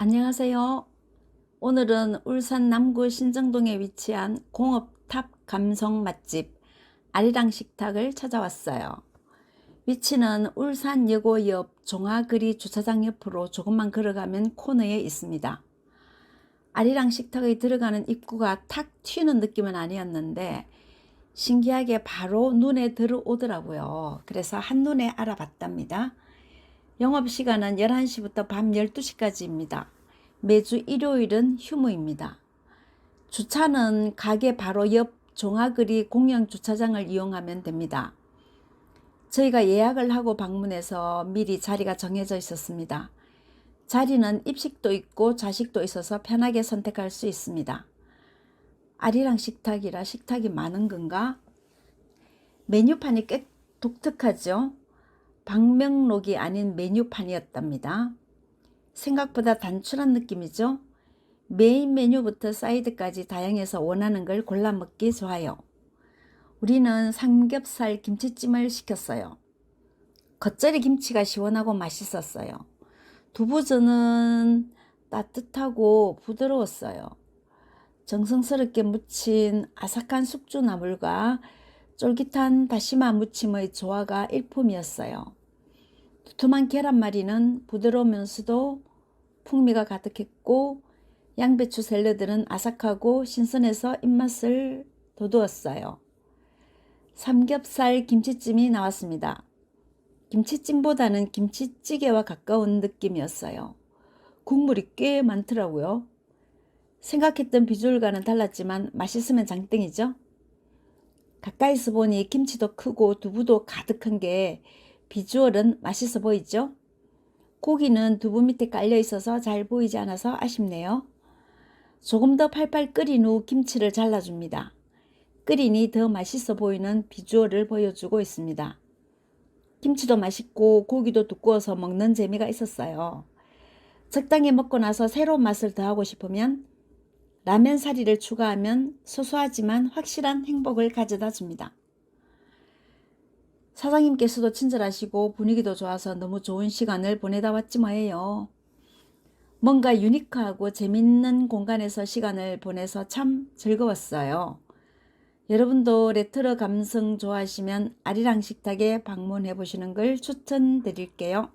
안녕하세요. 오늘은 울산 남구 신정동에 위치한 공업탑 감성 맛집 아리랑 식탁을 찾아왔어요. 위치는 울산여고 옆 종아그리 주차장 옆으로 조금만 걸어가면 코너에 있습니다. 아리랑 식탁에 들어가는 입구가 탁 튀는 느낌은 아니었는데 신기하게 바로 눈에 들어오더라고요. 그래서 한눈에 알아봤답니다. 영업시간은 11시부터 밤 12시까지입니다. 매주 일요일은 휴무입니다. 주차는 가게 바로 옆 종아그리 공영 주차장을 이용하면 됩니다. 저희가 예약을 하고 방문해서 미리 자리가 정해져 있었습니다. 자리는 입식도 있고 좌식도 있어서 편하게 선택할 수 있습니다. 아리랑 식탁이라 식탁이 많은 건가? 메뉴판이 꽤 독특하죠? 방명록이 아닌 메뉴판이었답니다. 생각보다 단출한 느낌이죠? 메인 메뉴부터 사이드까지 다양해서 원하는 걸 골라 먹기 좋아요. 우리는 삼겹살 김치찜을 시켰어요. 겉절이 김치가 시원하고 맛있었어요. 두부전은 따뜻하고 부드러웠어요. 정성스럽게 무친 아삭한 숙주나물과 쫄깃한 다시마 무침의 조화가 일품이었어요. 두툼한 계란말이는 부드러우면서도 풍미가 가득했고 양배추 샐러드는 아삭하고 신선해서 입맛을 돋우었어요. 삼겹살 김치찜이 나왔습니다. 김치찜보다는 김치찌개와 가까운 느낌이었어요. 국물이 꽤 많더라고요. 생각했던 비주얼과는 달랐지만 맛있으면 장땡이죠. 가까이서 보니 김치도 크고 두부도 가득한 게 비주얼은 맛있어 보이죠? 고기는 두부 밑에 깔려 있어서 잘 보이지 않아서 아쉽네요. 조금 더 팔팔 끓인 후 김치를 잘라줍니다. 끓이니 더 맛있어 보이는 비주얼을 보여주고 있습니다. 김치도 맛있고 고기도 두꺼워서 먹는 재미가 있었어요. 적당히 먹고 나서 새로운 맛을 더하고 싶으면 라면 사리를 추가하면 소소하지만 확실한 행복을 가져다 줍니다. 사장님께서도 친절하시고 분위기도 좋아서 너무 좋은 시간을 보내다 왔지 뭐예요. 뭔가 유니크하고 재밌는 공간에서 시간을 보내서 참 즐거웠어요. 여러분도 레트로 감성 좋아하시면 아리랑 식탁에 방문해 보시는 걸 추천드릴게요.